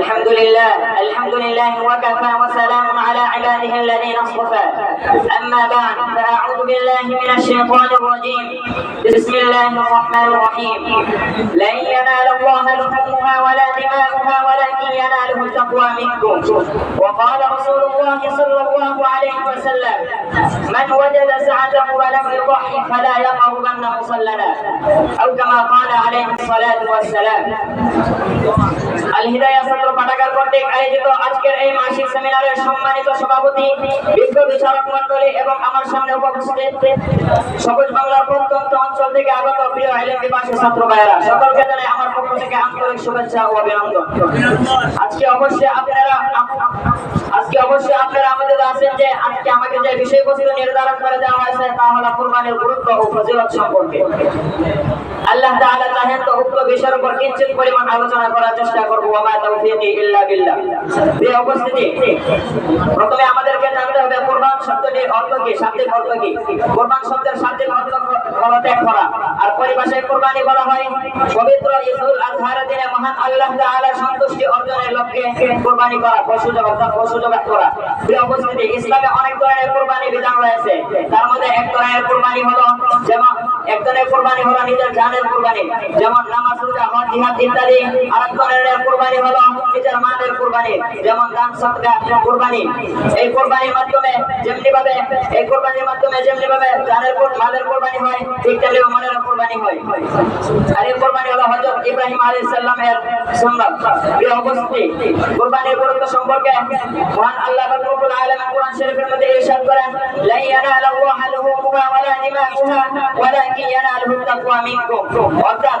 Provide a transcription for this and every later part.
الحمد لله الحمد لله وكفى وسلام على عباده الذين اصطفى. أما بعد فأعوذ بالله من الشيطان الرجيم. بسم الله الرحمن الرحيم. لن ينال الله لحمها ولا دماؤها ولكن يناله التقوى منكم. وقال رسول الله صلى الله عليه وسلم من وجد سعته ولم يضحي فلا يقربن مصلنا. أو كما قال عليه الصلاة والسلام. الهداية صلى আজকে অবশ্যই আপনারা, আজকে অবশ্যই আমাদের আছেন যে আজকে আমাকে যে বিষয়বস্তু নির্ধারণ করে দেওয়া হয়েছে তা হলো কুরবানির গুরুত্ব ও সম্পর্কে। আল্লাহ তাআলা চাহেন তো উক্ত বিষয়ের উপর কিঞ্চিত পরিমাণ আলোচনা করার চেষ্টা করব, ওয়া তাওফীকি ইল্লা বিল্লাহ। প্রিয় উপস্থিতি, প্রথমে আমাদেরকে জানতে হবে কুরবান শব্দটির অর্থ কি, শাব্দিক অর্থ কি? কুরবান শব্দের শাব্দিক অর্থ হলো ত্যাগ করা। আর পরিভাষায় কুরবানি বলা হয় পবিত্র ঈদুল আজহার দিনে মহান আল্লাহ তাআলার সন্তুষ্টি অর্জনের লক্ষ্যে কুরবানি করা পশু জবাই পশু জবাই করা। প্রিয় উপস্থিতি, ইসলামে অনেক ধরনের কুরবানি বিধান রয়েছে। তার মধ্যে এক ধরনের কুরবানি হলো যেমন এক কোরবানি কুরবানি হলো নিজের জানের কোরবানি। যেমন নামাজ রোজা জিহাদ কুরবানি কুরবানি কুরবানি। কুরবানি কুরবানি কুরবানি সম্পর্কে আল্লাহ রব্বুল আলামিন কোরআন শরীফের মধ্যে ইরশাদ করেন লা ইয়ানালুহু অর্থাৎ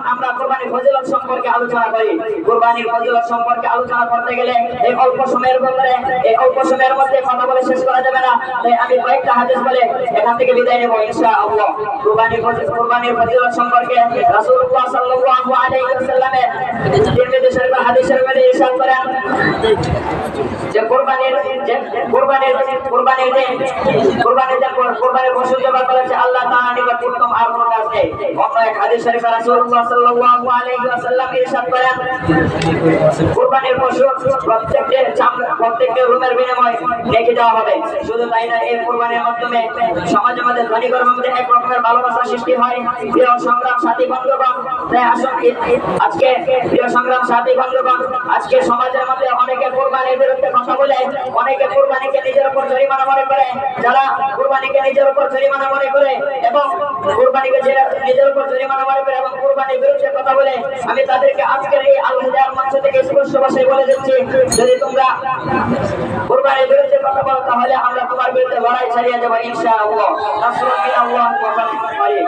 আমরা কুরবানির ফজিলত সম্পর্কে আলোচনা করি। কুরবানির ফজিলত সম্পর্কে আলোচনা করতে গেলে এই অল্প সময়ের মধ্যে এই অল্প সময়ের মধ্যে কথা বলে শেষ করা যাবে না। তাই আমি কয়েকটা হাদিস বলে এখান থেকে বিদায় নেব, ইনশাআল্লাহ। কুরবানির ফজিলত কুরবানির ফজিলত সম্পর্কে রাসূলুল্লাহ সাল্লাল্লাহু আলাইহি ওয়াসাল্লামের তিরমিজি শরীফের হাদিস শরীফে ইরশাদ করেন যে কুরবানির যে কুরবানির কুরবানির দিন কুরবানির দিন কুরবানির পশু জবাই করেছে আল্লাহ তাআলা নিকট। অন্য এক হাদিস শরীফে রাসূলুল্লাহ সাল্লাল্লাহু আলাইহি ওয়াসাল্লাম ইরশাদ করেন। কুরবানির পশু প্রত্যেকটির চামড়া প্রত্যেকটির রুমের বিনিময়ে রেখে দেওয়া হবে। শুধু তাই মাধ্যমে সমাজের মধ্যে ধনী কর্মের মধ্যে এক রকমের ভালোবাসা সৃষ্টি হয়। সংগ্রাম, সাথী, বন্ধুগণ তাই আজকে প্রিয় সংগ্রাম সাথী বন্ধুগণ, আজকে সমাজের মধ্যে অনেকে কুরবানির বিরুদ্ধে কথা বলে, অনেকে কুরবানিকে নিজের উপর জরিমানা মনে করে, যারা কুরবানিকে নিজের উপর জরিমানা মনে করে এবং কুরবানিকে নিজের উপর জরিমানা মনে করে এবং কুরবানির বিরুদ্ধে কথা বলে, আমি তাদেরকে আজকের এই আল্লাহ মঞ্চ থেকে স্পষ্ট ভাষায় বলে দিচ্ছি, যদি তোমরা কুরবানির বিরুদ্ধে কথা বলো, তাহলে আমরা তোমার বিরুদ্ধে লড়াই চালিয়ে যাব, ইনশাআল্লাহ। নাসরুল মিনাল্লাহ ওয়া ফাতহুন করিম